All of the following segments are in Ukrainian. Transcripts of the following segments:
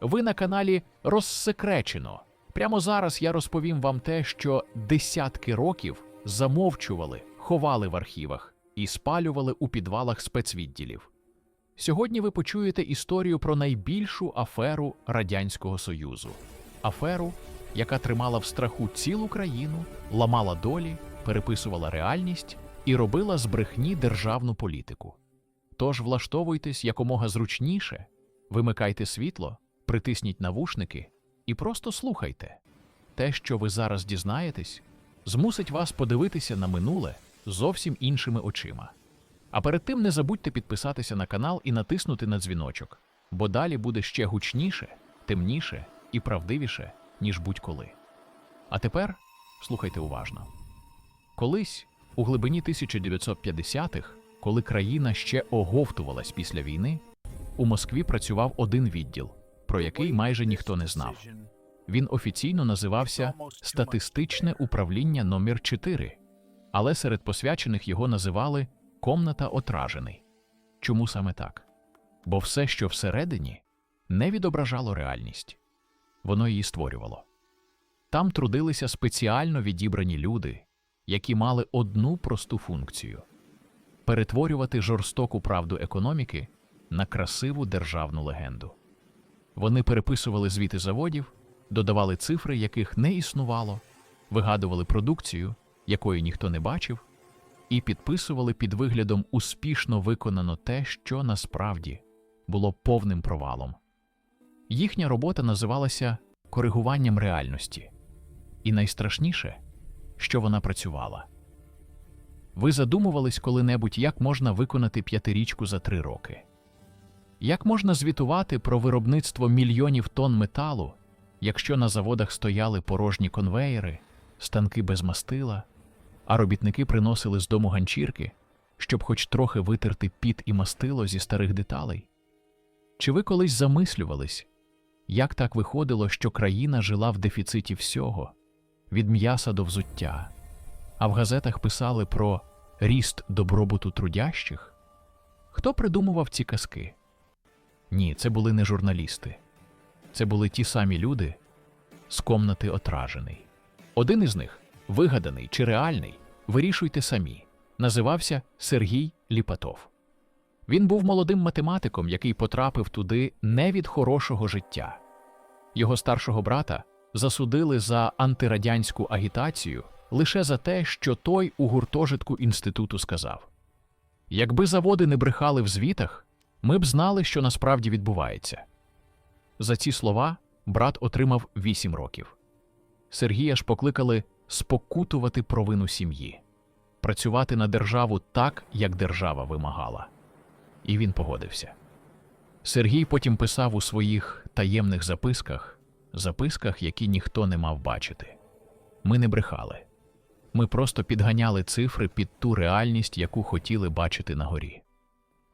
Ви на каналі Розсекречено. Прямо зараз я розповім вам те, що десятки років замовчували, ховали в архівах і спалювали у підвалах спецвідділів. Сьогодні ви почуєте історію про найбільшу аферу Радянського Союзу. Аферу, яка тримала в страху цілу країну, ламала долі, переписувала реальність і робила з брехні державну політику. Тож влаштовуйтесь якомога зручніше, вимикайте світло, притисніть навушники і просто слухайте. Те, що ви зараз дізнаєтесь, змусить вас подивитися на минуле зовсім іншими очима. А перед тим не забудьте підписатися на канал і натиснути на дзвіночок, бо далі буде ще гучніше, темніше і правдивіше, ніж будь-коли. А тепер слухайте уважно. Колись, у глибині 1950-х, коли країна ще оговтувалась після війни, у Москві працював один відділ, про який майже ніхто не знав. Він офіційно називався Статистичне управління номер 4 але серед посвячених його називали Комната отражений. Чому саме так? Бо все, що всередині, не відображало реальність, воно її створювало. Там трудилися спеціально відібрані люди, які мали одну просту функцію перетворювати жорстоку правду економіки на красиву державну легенду. Вони переписували звіти заводів, додавали цифри, яких не існувало, вигадували продукцію, якої ніхто не бачив, і підписували під виглядом успішно виконано те, що насправді було повним провалом. Їхня робота називалася коригуванням реальності, і найстрашніше, що вона працювала. Ви задумувались коли-небудь, як можна виконати п'ятирічку за три роки? Як можна звітувати про виробництво мільйонів тонн металу, якщо на заводах стояли порожні конвеєри, станки без мастила, а робітники приносили з дому ганчірки, щоб хоч трохи витерти піт і мастило зі старих деталей? Чи ви колись замислювались, як так виходило, що країна жила в дефіциті всього, від м'яса до взуття, а в газетах писали про ріст добробуту трудящих? Хто придумував ці казки? Ні, це були не журналісти. Це були ті самі люди з комнати отражений. Один із них, вигаданий чи реальний, вирішуйте самі, називався Сергій Ліпатов. Він був молодим математиком, який потрапив туди не від хорошого життя. Його старшого брата засудили за антирадянську агітацію лише за те, що той у гуртожитку інституту сказав: Якби заводи не брехали в звітах, ми б знали, що насправді відбувається. За ці слова брат отримав 8 років. Сергія ж покликали спокутувати провину сім'ї, працювати на державу так, як держава вимагала. І він погодився. Сергій потім писав у своїх таємних записках, записках, які ніхто не мав бачити. Ми не брехали. Ми просто підганяли цифри під ту реальність, яку хотіли бачити на горі.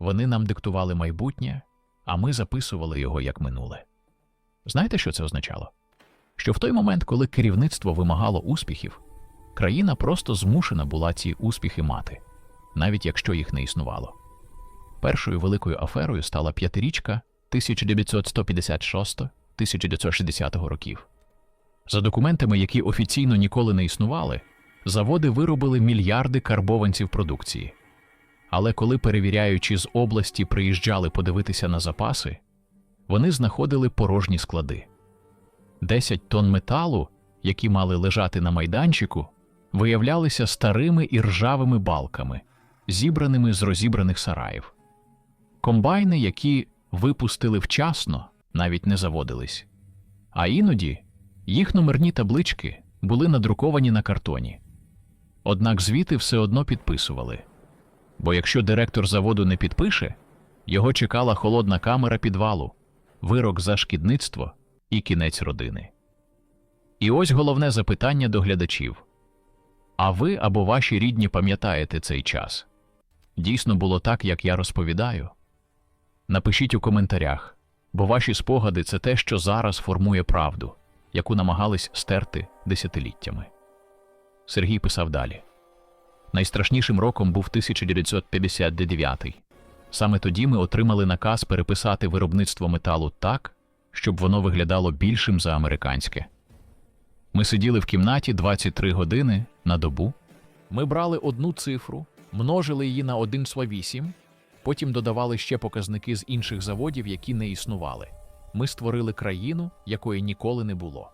Вони нам диктували майбутнє, а ми записували його як минуле. Знаєте, що це означало? Що в той момент, коли керівництво вимагало успіхів, країна просто змушена була ці успіхи мати, навіть якщо їх не існувало. Першою великою аферою стала п'ятирічка 1956-1960 років. За документами, які офіційно ніколи не існували, заводи виробили мільярди карбованців продукції. Але коли перевіряючи з області приїжджали подивитися на запаси, вони знаходили порожні склади. 10 тонн металу, які мали лежати на майданчику, виявлялися старими і ржавими балками, зібраними з розібраних сараїв. Комбайни, які випустили вчасно, навіть не заводились. А іноді їх номерні таблички були надруковані на картоні. Однак звіти все одно підписували. Бо якщо директор заводу не підпише, його чекала холодна камера підвалу, вирок за шкідництво і кінець родини. І ось головне запитання до глядачів: а ви або ваші рідні пам'ятаєте цей час? Дійсно було так, як я розповідаю? Напишіть у коментарях, бо ваші спогади це те, що зараз формує правду, яку намагались стерти десятиліттями. Сергій писав далі. Найстрашнішим роком був 1959. Саме тоді ми отримали наказ переписати виробництво металу так, щоб воно виглядало більшим за американське. Ми сиділи в кімнаті 23 години на добу. Ми брали одну цифру, множили її на 1,8, потім додавали ще показники з інших заводів, які не існували. Ми створили країну, якої ніколи не було.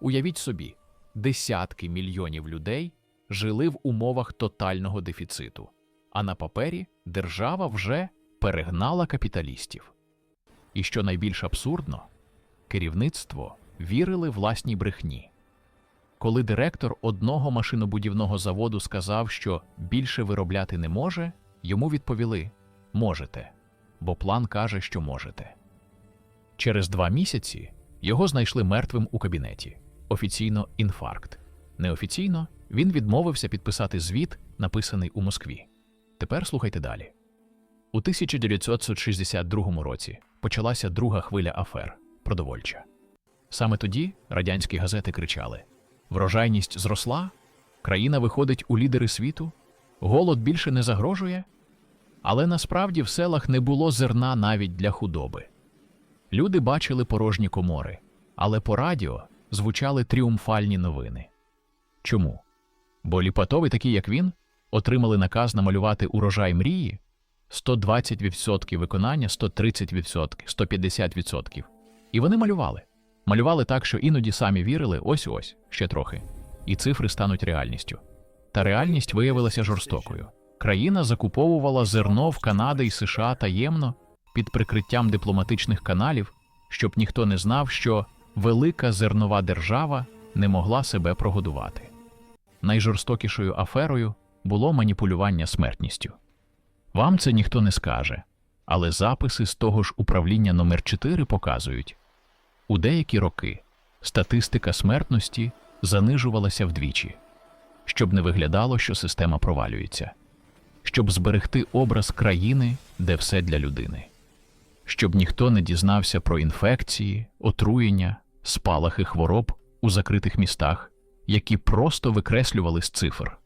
Уявіть собі, десятки мільйонів людей жили в умовах тотального дефіциту, а на папері держава вже перегнала капіталістів. І що найбільш абсурдно, керівництво вірили власній брехні. Коли директор одного машинобудівного заводу сказав, що більше виробляти не може, йому відповіли можете, бо план каже, що можете. Через два місяці його знайшли мертвим у кабінеті. Офіційно інфаркт. Неофіційно він відмовився підписати звіт, написаний у Москві. Тепер слухайте далі. У 1962 році почалася друга хвиля афер продовольча. Саме тоді радянські газети кричали: врожайність зросла, країна виходить у лідери світу, голод більше не загрожує. Але насправді в селах не було зерна навіть для худоби. Люди бачили порожні комори, але по радіо звучали тріумфальні новини. Чому? Бо ліпатови, такі як він, отримали наказ намалювати урожай мрії 120% виконання, 130%, 150%. І вони малювали. Малювали так, що іноді самі вірили ось-ось, ще трохи. І цифри стануть реальністю. Та реальність виявилася жорстокою. Країна закуповувала зерно в Канади і США таємно під прикриттям дипломатичних каналів, щоб ніхто не знав, що велика зернова держава не могла себе прогодувати. Найжорстокішою аферою було маніпулювання смертністю. Вам це ніхто не скаже, але записи з того ж управління номер 4 показують, у деякі роки статистика смертності занижувалася вдвічі, щоб не виглядало, що система провалюється, щоб зберегти образ країни, де все для людини, щоб ніхто не дізнався про інфекції, отруєння, спалахи хвороб у закритих містах, які просто викреслювали з цифр.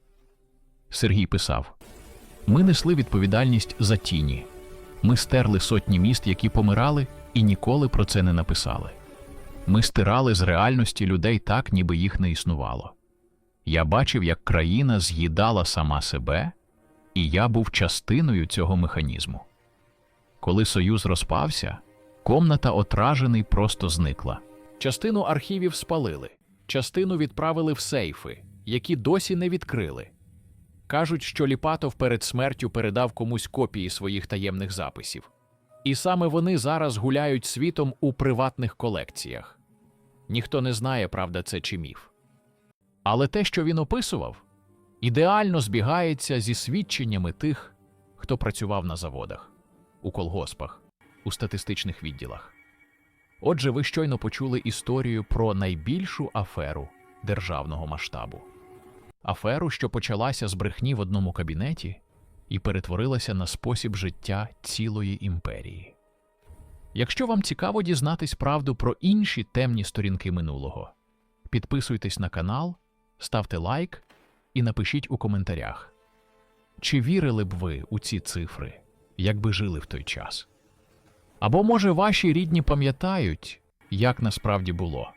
Сергій писав: Ми несли відповідальність за тіні. Ми стерли сотні міст, які помирали, і ніколи про це не написали. Ми стирали з реальності людей так, ніби їх не існувало. Я бачив, як країна з'їдала сама себе, і я був частиною цього механізму. Коли Союз розпався, комната отражений просто зникла. Частину архівів спалили, частину відправили в сейфи, які досі не відкрили. Кажуть, що Ліпатов перед смертю передав комусь копії своїх таємних записів. І саме вони зараз гуляють світом у приватних колекціях. Ніхто не знає, правда, це чи міф. Але те, що він описував, ідеально збігається зі свідченнями тих, хто працював на заводах, у колгоспах, у статистичних відділах. Отже, ви щойно почули історію про найбільшу аферу державного масштабу. Аферу, що почалася з брехні в одному кабінеті і перетворилася на спосіб життя цілої імперії. Якщо вам цікаво дізнатись правду про інші темні сторінки минулого, підписуйтесь на канал, ставте лайк і напишіть у коментарях, чи вірили б ви у ці цифри, якби жили в той час? Або, може, ваші рідні пам'ятають, як насправді було.